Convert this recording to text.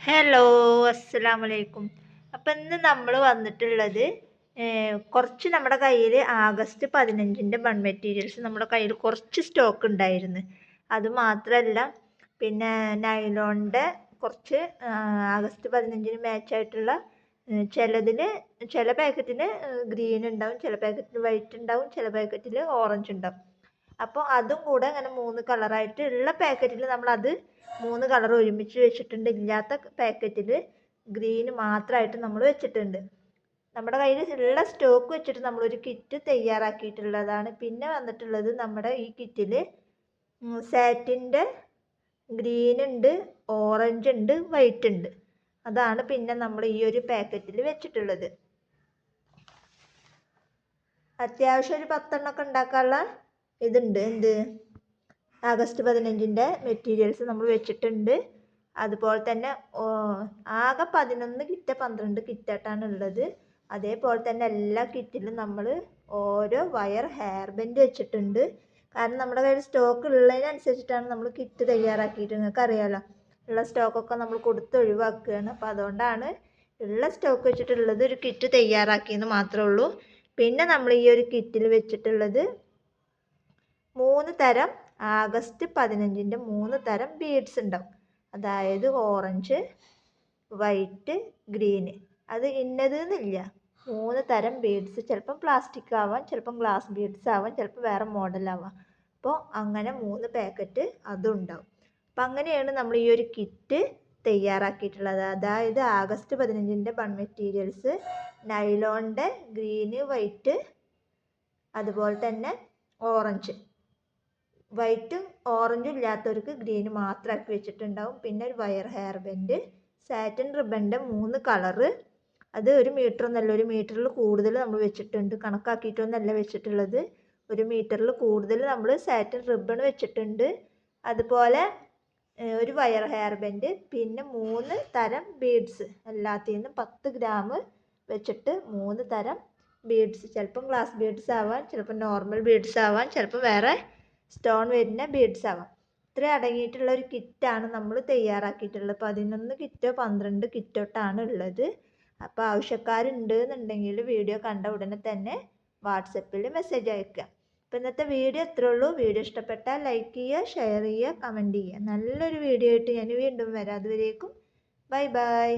Hello അസ്സലാമു അലൈക്കും അപ്പം ഇന്ന് നമ്മൾ വന്നിട്ടുള്ളത് കുറച്ച് നമ്മുടെ കയ്യിൽ ആഗസ്റ്റ് പതിനഞ്ചിന്റെ ബൺ മെറ്റീരിയൽസ് നമ്മുടെ കയ്യിൽ കുറച്ച് സ്റ്റോക്ക് ഉണ്ടായിരുന്നു. അത് മാത്രമല്ല പിന്നെ നൈലോണിന്റെ കുറച്ച് ആഗസ്റ്റ് പതിനഞ്ചിന് മാച്ചായിട്ടുള്ള ചിലതിന് ചില പാക്കറ്റിൽ ഗ്രീൻ ഉണ്ടാവും ചില പാക്കറ്റിൽ വൈറ്റ് ഉണ്ടാവും ചില പാക്കറ്റിൽ ഓറഞ്ച് ഉണ്ടാവും. അപ്പോൾ അതും കൂടെ അങ്ങനെ മൂന്ന് കളറായിട്ട് ഉള്ള പാക്കറ്റിൽ നമ്മളത് മൂന്ന് കളർ ഒരുമിച്ച് വെച്ചിട്ടുണ്ട്. ഇല്ലാത്ത പാക്കറ്റിൽ ഗ്രീന് മാത്രമായിട്ട് നമ്മൾ വെച്ചിട്ടുണ്ട്. നമ്മുടെ കയ്യിൽ ഉള്ള സ്റ്റോക്ക് വെച്ചിട്ട് നമ്മളൊരു കിറ്റ് തയ്യാറാക്കിയിട്ടുള്ളതാണ്. പിന്നെ വന്നിട്ടുള്ളത് നമ്മുടെ ഈ കിറ്റിൽ സാറ്റിന്റെ ഗ്രീൻ ഉണ്ട് ഓറഞ്ച് ഉണ്ട് വൈറ്റ് ഉണ്ട്. അതാണ് പിന്നെ നമ്മൾ ഈ ഒരു പാക്കറ്റിൽ വെച്ചിട്ടുള്ളത്. അത്യാവശ്യം ഒരു പത്തെണ്ണമൊക്കെ ഉണ്ടാക്കാനുള്ള ഇതുണ്ട്. എന്ത്? ആഗസ്റ്റ് പതിനഞ്ചിന്റെ മെറ്റീരിയൽസ് നമ്മൾ വെച്ചിട്ടുണ്ട്. അതുപോലെ തന്നെ ആകെ പതിനൊന്ന് കിറ്റ് പന്ത്രണ്ട് കിറ്റായിട്ടാണ് ഉള്ളത്. അതേപോലെ തന്നെ എല്ലാ കിറ്റിലും നമ്മൾ ഓരോ വയർ ഹെയർ ബെൻഡ് വെച്ചിട്ടുണ്ട്. കാരണം നമ്മുടെ കയ്യിൽ സ്റ്റോക്ക് ഉള്ളതിനനുസരിച്ചിട്ടാണ് നമ്മൾ കിറ്റ് തയ്യാറാക്കിയിട്ട് നിങ്ങൾക്ക് അറിയാലോ. ഉള്ള സ്റ്റോക്കൊക്കെ നമ്മൾ കൊടുത്ത് ഒഴിവാക്കുകയാണ്. അപ്പോൾ അതുകൊണ്ടാണ് ഉള്ള സ്റ്റോക്ക് വെച്ചിട്ടുള്ളത് ഒരു കിറ്റ് തയ്യാറാക്കിയെന്ന് മാത്രമേ ഉള്ളൂ. പിന്നെ നമ്മൾ ഈ ഒരു കിറ്റിൽ വെച്ചിട്ടുള്ളത് മൂന്ന് തരം ആഗസ്റ്റ് പതിനഞ്ചിന്റെ മൂന്ന് തരം ബീഡ്സ് ഉണ്ടാവും. അതായത് ഓറഞ്ച് വൈറ്റ് ഗ്രീന് അത് ഇന്നത് മൂന്ന് തരം ബീഡ്സ്. ചിലപ്പം പ്ലാസ്റ്റിക് ആവാം ചിലപ്പം ഗ്ലാസ് ബീഡ്സ് ആവാം ചിലപ്പോൾ വേറെ മോഡലാവാം അപ്പോൾ അങ്ങനെ മൂന്ന് പാക്കറ്റ് അതും ഉണ്ടാവും. അപ്പം അങ്ങനെയാണ് നമ്മൾ ഈ ഒരു കിറ്റ് തയ്യാറാക്കിയിട്ടുള്ളത്. അതായത് ആഗസ്റ്റ് പതിനഞ്ചിന്റെ ബൺ മെറ്റീരിയൽസ് നൈലോണിന്റെ ഗ്രീന് വൈറ്റ് അതുപോലെ തന്നെ ഓറഞ്ച്. വൈറ്റും ഓറഞ്ചും ഇല്ലാത്തവർക്ക് ഗ്രീന് മാത്രമാക്കി വെച്ചിട്ടുണ്ടാവും. പിന്നെ ഒരു വയർ ഹെയർ ബെൻഡ് സാറ്റിൻ റിബന്റെ മൂന്ന് കളറ് അത് ഒരു മീറ്റർ ഒന്നല്ല ഒരു മീറ്ററിൽ കൂടുതൽ നമ്മൾ വെച്ചിട്ടുണ്ട്. കണക്കാക്കിയിട്ടൊന്നല്ല വെച്ചിട്ടുള്ളത്. ഒരു മീറ്ററിൽ കൂടുതൽ നമ്മൾ സാറ്റിൻ റിബൺ വെച്ചിട്ടുണ്ട്. അതുപോലെ ഒരു വയർ ഹെയർ ബെൻഡ് പിന്നെ മൂന്ന് തരം ബീഡ്സ്. എല്ലാത്തിൽ നിന്നും പത്ത് ഗ്രാം വെച്ചിട്ട് മൂന്ന് തരം ബീഡ്സ്. ചിലപ്പം ഗ്ലാസ് ബീഡ്സ് ആവാം ചിലപ്പം നോർമൽ ബീഡ്സ് ആവാം ചിലപ്പോൾ വേറെ സ്റ്റോൺ വരുന്ന ബീഡ്സ് ആവാം. ഇത്ര അടങ്ങിയിട്ടുള്ള ഒരു കിറ്റാണ് നമ്മൾ തയ്യാറാക്കിയിട്ടുള്ളത്. പതിനൊന്ന് കിറ്റോ പന്ത്രണ്ട് കിറ്റോട്ടാണ് ഉള്ളത്. അപ്പോൾ ആവശ്യക്കാരുണ്ട് എന്നുണ്ടെങ്കിൽ വീഡിയോ കണ്ട ഉടനെ തന്നെ വാട്സപ്പിൽ മെസ്സേജ് അയക്കുക. അപ്പോൾ ഇന്നത്തെ വീഡിയോ ഇത്രേ ഉള്ളൂ. വീഡിയോ ഇഷ്ടപ്പെട്ടാൽ ലൈക്ക് ചെയ്യുക ഷെയർ ചെയ്യുക കമന്റ് ചെയ്യുക. നല്ലൊരു വീഡിയോ ആയിട്ട് ഞാൻ വീണ്ടും വരാം. അതുവരേക്കും ബൈ ബൈ.